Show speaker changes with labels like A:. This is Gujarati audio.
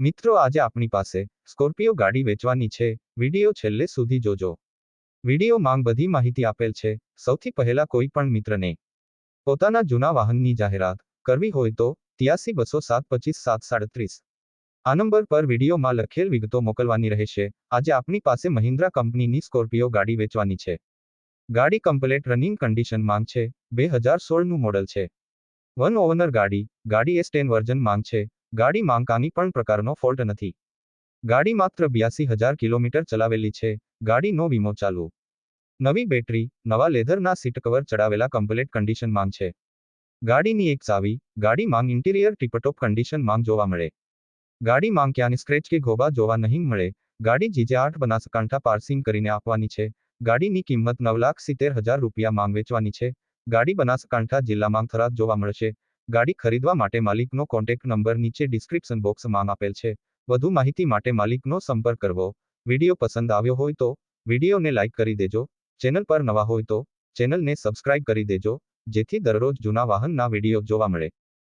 A: મિત્રો, આજે આપણી પાસે સ્કોર્પિયો ગાડી વેચવાની છે. વીડિયો છેલ્લે સુધી જોજો. વીડિયો માંગ બધી માહિતી આપેલ છે. સૌથી પહેલા કોઈ પણ મિત્રને પોતાના જૂના વાહનની જાહેરાત કરવી હોય તો ત્યાસી બસો સાત પચીસ સાત સાડત્રીસ આ નંબર પર વિડીયોમાં લખેલ વિગતો મોકલવાની રહેશે. આજે આપણી પાસે મહિન્દ્રા કંપનીની સ્કોર્પિયો ગાડી વેચવાની છે. ગાડી કમ્પ્લેટ રનિંગ કન્ડિશન માંગ છે. બે હજાર સોળનું મોડલ છે. વન ઓવનર ગાડી ગાડી એસ ટેન વર્ઝન માંગ છે. ગાડી માંગ કાની પણ પ્રકારનો ફોલ્ટ નથી. ગાડી માત્ર બ્યાસી હજાર કિલોમીટર ચલાવેલી છે. ગાડીનો વીમો ચાલુ. નવી બેટરી, નવા લેધરના સીટ કવર ચડાવેલા કમ્પ્લેટ કન્ડિશનમાં છે. ગાડીની એક ચાવી, ગાડી માંગ ઇન્ટિરિયર ટીપટોપ કન્ડિશનમાં જોવા મળે. ગાડી માંગ ક્યાંની સ્ક્રેચ કે ઘોબા જોવા નહીં મળે. ગાડી જીજે આઠ બનાસકાંઠા પાર્સિંગ કરીને આપવાની છે. ગાડીની કિંમત નવ લાખ સિત્તેર હજાર રૂપિયા માંગ વેચવાની છે. ગાડી બનાસકાંઠા જિલ્લામાં થરાદ જોવા મળશે. ગાડી ખરીદવા માટે માલિકનો કોન્ટેક્ટ નંબર નીચે ડિસ્ક્રિપ્શન બોક્સમાં આપેલ છે. વધુ માહિતી માટે માલિકનો સંપર્ક કરવો. વીડિયો પસંદ આવ્યો હોય તો વિડીયોને લાઇક કરી દેજો. ચેનલ પર નવા હોય તો ચેનલને સબસ્ક્રાઇબ કરી દેજો. જેથી દરરોજ જૂના વાહનના વીડિયો જોવા મળે.